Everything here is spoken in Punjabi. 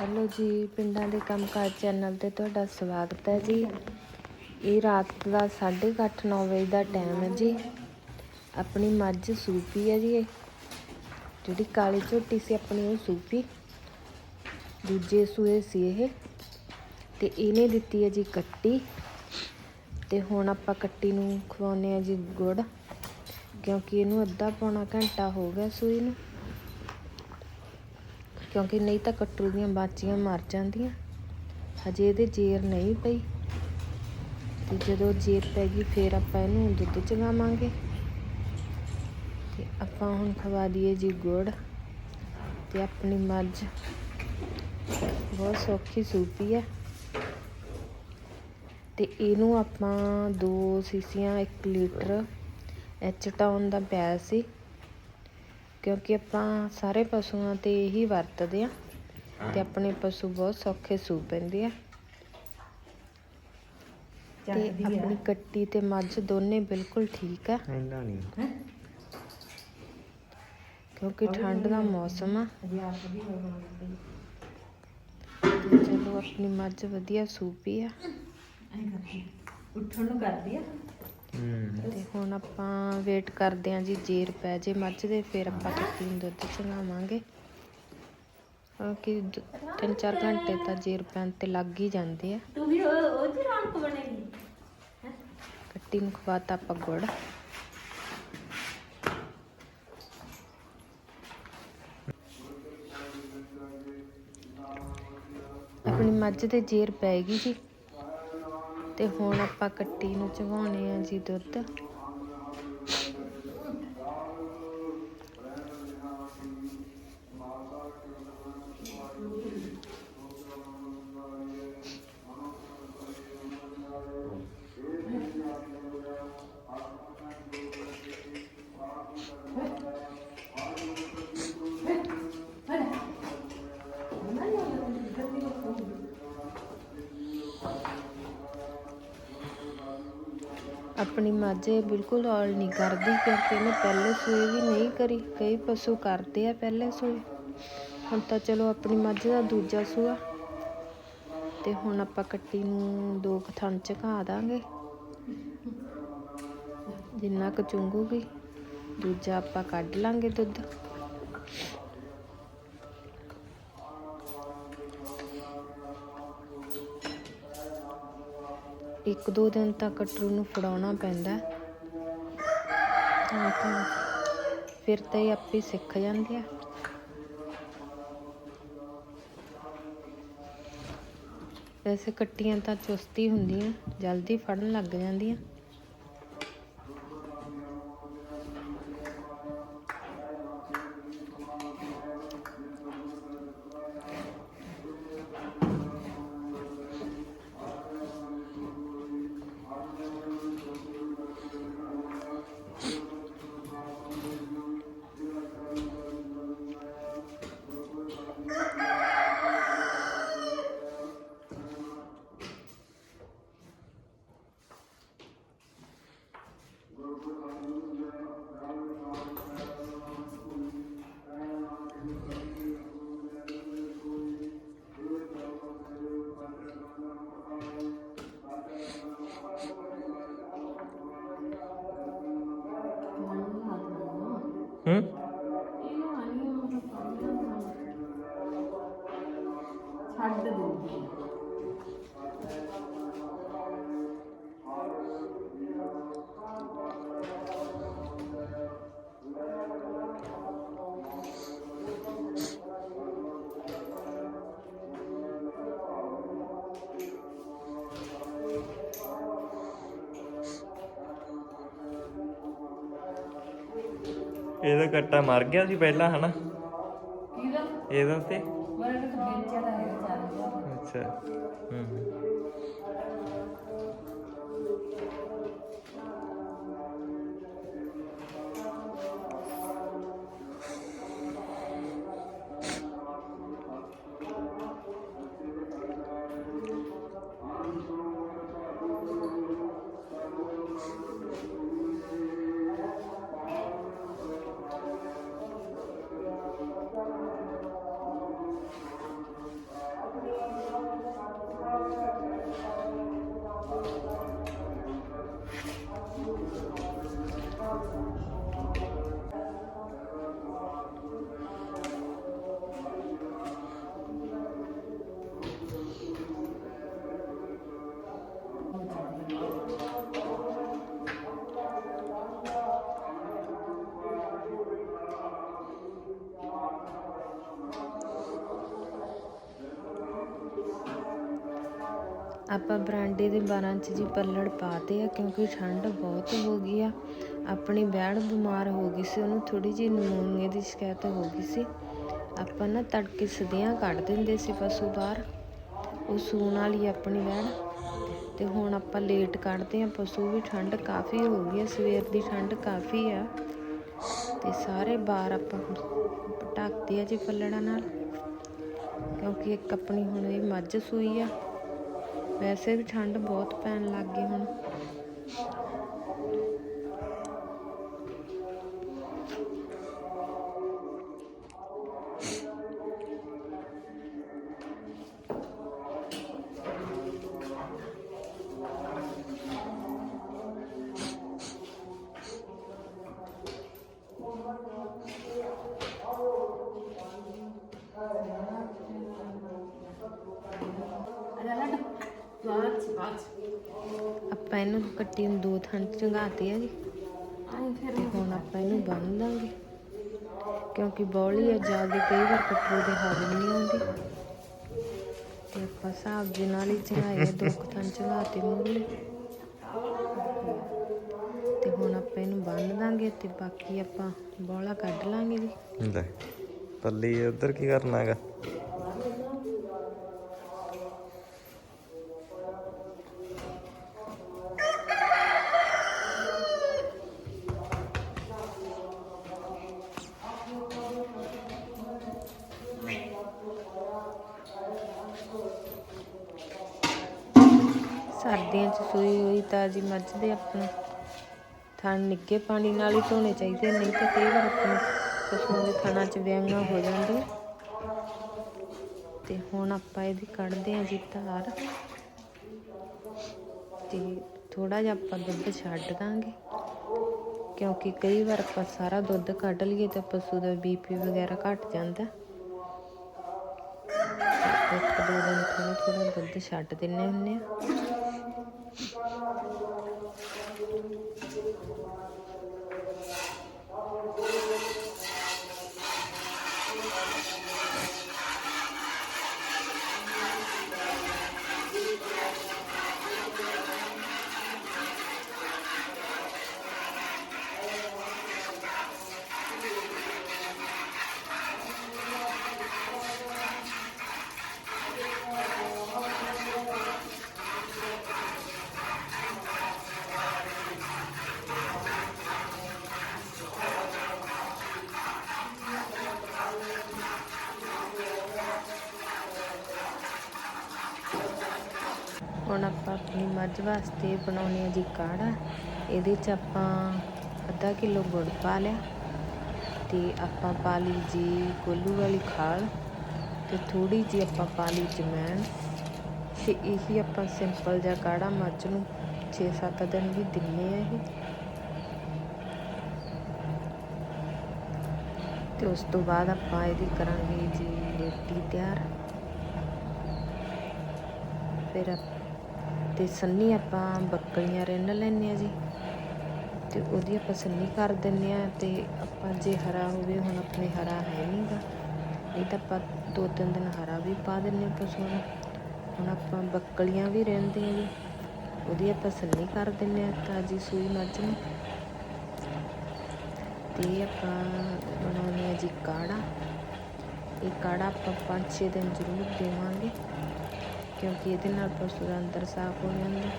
ਹੈਲੋ ਜੀ, ਪਿੰਡਾਂ ਦੇ ਕੰਮਕਾਜ ਚੈਨਲ ਤੇ ਤੁਹਾਡਾ ਸਵਾਗਤ ਹੈ ਜੀ। ਇਹ ਰਾਤ ਦਾ 8:30 9 ਵਜੇ ਦਾ ਟਾਈਮ ਹੈ ਜੀ। ਆਪਣੀ ਮੱਝ ਸੂਪੀ ਹੈ ਜੀ ਇਹ। ਜਿਹੜੀ ਕਾਲੀ ਝੋਟੀ ਸੀ, ਆਪਣੀ ਉਹ ਸੂਪੀ। ਦੂਜੇ ਸੂਏ ਸੀ ਇਹ। ਤੇ ਇਹਨੇ ਦਿੱਤੀ ਹੈ ਜੀ ਕੱਟੀ। ਤੇ ਹੁਣ ਆਪਾਂ ਕੱਟੀ ਨੂੰ ਖਵਾਉਨੇ ਆ ਜੀ ਗੁੜ। ਕਿਉਂਕਿ ਇਹਨੂੰ ਅੱਧਾ ਪੌਣਾ ਘੰਟਾ ਹੋ ਗਿਆ ਸੂਈ ਨੂੰ। ਕਿਉਂਕਿ ਨਹੀਂ ਤਾਂ ਕੱਟੂ ਦੀਆਂ ਬਾਚੀਆਂ ਮਰ ਜਾਂਦੀਆਂ। ਹਜੇ ਇਹਦੇ ਜੇਰ ਨਹੀਂ ਪਈ। ਤੇ ਜਦੋਂ ਜੇਰ ਪੈ ਗਈ, ਫਿਰ ਆਪਾਂ ਇਹਨੂੰ ਦੁੱਧ ਚਗਾਵਾਂਗੇ ਤੇ ਆਪਾਂ ਹੁਣ ਖਵਾ ਦਈਏ ਜੀ ਗੁੜ। ਤੇ ਆਪਣੀ ਮੱਝ ਬਹੁਤ ਸੌਖੀ ਸੂਪੀ ਹੈ। ਤੇ ਇਹਨੂੰ ਆਪਾਂ 2 ਸੀਸੀਆਂ 1 ਲੀਟਰ ਐਚ ਟਾਊਨ ਦਾ ਪਿਆ ਸੀ। ਕਿਉਂਕਿ ਆਪਾਂ ਸਾਰੇ ਪਸ਼ੂਆਂ ਤੇ ਇਹੀ ਵਰਤਦੇ ਆ ਤੇ ਆਪਣੇ ਪਸ਼ੂ ਬਹੁਤ ਸੌਖੇ ਸੂ ਪੈਂਦੇ ਆ। ਤੇ ਆਪਣੀ ਕੱਟੀ ਤੇ ਮੱਝ ਦੋਨੇ ਬਿਲਕੁਲ ਠੀਕ ਆ। ਇੰਨਾ ਨਹੀਂ। ਕਿਉਂਕਿ ਠੰਡ ਦਾ ਮੌਸਮ ਆ। ਤੇ ਚਲੋ ਆਪਣੀ ਮੱਝ ਵਧੀਆ ਸੂਪੀ ਆ। ਉੱਠਣ ਨੂੰ ਕਰਦੀ ਆ। ਤੇ ਹੁਣ ਆਪਾਂ ਵੇਟ ਕਰਦੇ ਆਂ ਜੀ ਜੇਰ ਪੈ ਜੇ ਮੱਝ ਦੇ ਫਿਰ ਆਪਾਂ ਕੱਟੀ ਨੂੰ ਦੁੱਧ ਚੰਗਾਵਾਂਗੇ ਕਿਉਂਕਿ 3-4 ਘੰਟੇ ਤਾਂ ਜੇਰ ਪੈਣ ਤੇ ਲੱਗ ਹੀ ਜਾਂਦੇ ਆ। ਤੂੰ ਵੀ ਉਹ ਉਹ ਚ ਰੌਣਕ ਬਣੇਗੀ। ਕੱਟੀ ਨੂੰ ਖਵਾਤਾ ਆਪਾਂ ਗੁੜ। ਆਪਣੀ ਮੱਝ ਤੇ ਜੇਰ ਪੈ ਗਈ ਜੀ। ਤੇ ਹੁਣ ਆਪਾਂ ਕੱਟੀ ਨੂੰ ਚਵਾਉਣੇ ਆ ਜੀ ਦੁੱਧ। ਆਪਣੀ ਮੱਝ ਬਿਲਕੁਲ ਔਲ ਨਹੀਂ ਕਰਦੀ ਕਿਉਂਕਿ ਇਹਨੇ ਪਹਿਲੇ ਸੂਏ ਵੀ ਨਹੀਂ ਕਰੀ, ਕਈ ਪਸ਼ੂ ਕਰਦੇ ਆ ਪਹਿਲੇ ਸੂਏ ਹੁਣ ਤਾਂ ਚਲੋ ਆਪਣੀ ਮੱਝ ਦਾ ਦੂਜਾ ਸੂਆ। ਤੇ ਹੁਣ ਆਪਾਂ ਕੱਟੀ ਨੂੰ ਦੋ ਕੁ ਥਣ ਝਕਾ ਦਾਂਗੇ। ਜਿੰਨਾ ਕੁ ਚੁੰਗੂਗੀ, ਦੂਜਾ ਆਪਾਂ ਕੱਢ ਲਾਂਗੇ ਦੁੱਧ। ਇੱਕ ਦੋ ਦਿਨ ਤੱਕ ਕਟਰੂ ਨੂੰ ਫੜਾਉਣਾ ਪੈਂਦਾ ਤਾਂ ਤਾਂ ਫਿਰ ਤਾਂ ਇਹ ਆਪੇ ਸਿੱਖ ਜਾਂਦੇ ਆ। ਵੈਸੇ ਕੱਟੀਆਂ ਤਾਂ ਚੁਸਤੀ ਹੁੰਦੀਆਂ, ਜਲਦੀ ਫੜਨ ਲੱਗ ਜਾਂਦੀਆਂ। ਹੂੰ ਇਹਦਾ ਕੱਟਾ ਮਰ ਗਿਆ ਸੀ ਪਹਿਲਾਂ ਹਨਾ? ਕਿਹਦਾ? ਇਹਦਾ ਤੇ? ਮਰਨ ਹੈ ਅੱਛਾ। ਹੂੰ। ਆਪਾਂ ਬਰਾਂਡੇ ਦੇ 12 ਚ ਜੀ ਪੱਲੜ ਪਾਤੇ ਆ ਕਿਉਂਕਿ ਠੰਡ ਬਹੁਤ ਹੋ ਗਈ ਆ। ਆਪਣੀ ਬੈੜ ਬਿਮਾਰ ਹੋ ਗਈ ਸੀ, ਉਹਨੂੰ ਥੋੜੀ ਜਿਹੀ ਨਮੂਨੀਏ ਦੀ ਸ਼ਿਕਾਇਤ ਹੋ ਗਈ ਸੀ। ਆਪਾਂ ਨਾ ਤੜਕੇ ਸਦੀਆਂ ਕੱਢ ਦਿੰਦੇ ਸੀ ਪਸ਼ੂ ਬਾਹਰ, ਉਹ ਸੂਣ ਵਾਲੀ ਆਪਣੀ ਬੈੜ। ਤੇ ਹੁਣ ਆਪਾਂ ਲੇਟ ਕੱਢਦੇ ਆ ਪਸ਼ੂ ਵੀ ਠੰਡ ਕਾਫੀ ਹੋ ਗਈ ਆ, ਸਵੇਰ ਦੀ ਠੰਡ ਕਾਫੀ ਆ। ਤੇ ਸਾਰੇ ਬਾਹਰ ਆਪਾਂ ਢੱਕਦੇ ਆ ਜੀ ਪੱਲੜਾਂ ਨਾਲ, ਕਿਉਂਕਿ ਇੱਕ ਆਪਣੀ ਹੁਣ ਇਹ ਮੱਝ ਸੂਈ ਆ। ਵੈਸੇ ਵੀ ਠੰਡ ਬਹੁਤ ਪੈਣ ਲੱਗ ਗਈ ਹੁਣ। ਆਪਾਂ ਇਹਨੂੰ ਕੱਟੀ ਨੂੰ ਦੋ ਥਾਂ ਚੰਗਾਤੇ ਆ ਜੀ। ਤੇ ਹੁਣ ਆਪਾਂ ਇਹਨੂੰ ਬੰਨ ਦਾਂਗੇ। ਕਿਉਂਕਿ ਬੌਲੀ ਆ, ਜ਼ਿਆਦਾ ਕਈ ਵਾਰ ਕੱਟੂ ਦੇ ਹੱਥ ਨਹੀਂ ਆਉਂਦੀ ਤੇ ਆਪਾਂ ਹਿਸਾਬ ਦੇ ਨਾਲ ਹੀ ਚੜਾਏ ਦੋ ਕੁ ਥਾਂ ਚੜਾਤੇ ਤੇ ਹੁਣ ਆਪਾਂ ਇਹਨੂੰ ਬੰਨ ਦਾਂਗੇ ਤੇ ਬਾਕੀ ਆਪਾਂ ਬੌਲਾ ਕੱਢ ਲਾਂਗੇ ਜੀ। ਲੈ, ਪੱਲੀ ਉਧਰ ਕੀ ਕਰਨਾ ਹੈਗਾ? ਸਰਦੀਆਂ 'ਚ ਸੂਈ ਹੋਈ ਤਾਜੀ ਮੱਝ ਦੇ ਆਪਣਾ ਥਣ ਨਿੱਗੇ ਪਾਣੀ ਨਾਲ ਹੀ ਧੋਣੇ ਚਾਹੀਦੇ ਨਹੀਂ ਤਾਂ ਕਈ ਵਾਰ ਆਪਣੇ ਪਸ਼ੂਆਂ ਦੇ ਥਣਾਂ 'ਚ ਵਿਆਂਗਾ ਹੋ ਜਾਂਦੇ। ਤੇ ਹੁਣ ਆਪਾਂ ਇਹਦੀ ਕੱਢਦੇ ਹਾਂ ਜੀ ਧਾਰ। ਤੇ ਥੋੜਾ ਜਿਹਾ ਆਪਾਂ ਦੁੱਧ ਛੱਡ ਦਾਂਗੇ, ਕਿਉਂਕਿ ਕਈ ਵਾਰ ਆਪਾਂ ਸਾਰਾ ਦੁੱਧ ਕੱਢ ਲਈਏ ਤਾਂ ਪਸ਼ੂ ਦਾ ਬੀਪੀ ਵਗੈਰਾ ਘਟ ਜਾਂਦਾ। ਦਿਨ ਥੋੜਾ ਥੋੜਾ ਦੁੱਧ ਛੱਡ ਦਿੰਨੇ ਹੁੰਨੇ ਆ। ਹੁਣ ਆਪਾਂ ਆਪਣੀ ਮੱਝ ਵਾਸਤੇ ਬਣਾਉਣੇ ਆ ਜੀ ਕਾੜਾ। ਇਹਦੇ ਚ ਆਪਾਂ ਅੱਧਾ ਕਿਲੋ ਗੁੜ ਪਾ ਲਿਆ ਤੇ ਆਪਾਂ ਪਾ ਲਈ ਜੀ ਕੋਲੂ ਵਾਲੀ ਖਾਲ ਤੇ ਥੋੜੀ ਜੀ ਆਪਾਂ ਪਾ ਲਈ ਜਮੈਣ ਤੇ ਇਹੀ ਆਪਾਂ ਸਿੰਪਲ ਜਿਹਾ ਕਾੜਾ ਮੱਝ ਨੂੰ 6-7 ਦਿਨ ਵੀ ਦਿੰਨੇ ਆ ਇਹ। ਤੇ ਉਸ ਤੋਂ ਬਾਅਦ ਆਪਾਂ ਇਹਦੀ ਕਰਾਂਗੇ ਜੀ ਰੋਟੀ ਤਿਆਰ। ਫਿਰ ਆਪ- ਤੇ ਸੰਨੀ ਆਪਾਂ ਬੱਕਲੀਆਂ ਰਿੰਨ ਲੈਂਦੇ ਆ ਜੀ। ਤੇ ਉਹਦੀ ਆਪਾਂ ਸੰਨੀ ਕਰ ਦਿੰਨੇ ਆ ਤੇ ਆਪਾਂ ਜੇ ਹਰਾ ਹੋਵੇ, ਹੁਣ ਆਪਣੇ ਹਰਾ ਹੈ ਨਹੀਂਗਾ। ਨਹੀਂ ਤਾਂ ਆਪਾਂ ਦੋ ਤਿੰਨ ਦਿਨ ਹਰਾ ਵੀ ਪਾ ਦਿੰਨੇ ਆ ਪਸ਼ੂਆਂ ਨੂੰ। ਹੁਣ ਆਪਾਂ ਬੱਕਲੀਆਂ ਵੀ ਰਹਿੰਦੇ ਆ ਜੀ। ਉਹਦੀ ਆਪਾਂ ਸੰਨੀ ਕਰ ਦਿੰਨੇ ਆ ਤਾਜੀ ਸੂਈ ਮੱਝ ਨੂੰ। ਤੇ ਆਪਾਂ ਬਣਾਉਣੇ ਆ ਜੀ ਕਾੜਾ। ਇਹ ਕਾੜਾ ਆਪਾਂ 5-6 ਦਿਨ ਜ਼ਰੂਰ ਦੇਵਾਂਗੇ। ਕਿਉਂਕਿ ਇਹਦੇ ਨਾਲ ਪਸ਼ੂ ਦਾ ਅੰਦਰ ਸਾਫ਼ ਹੋ ਜਾਂਦਾ।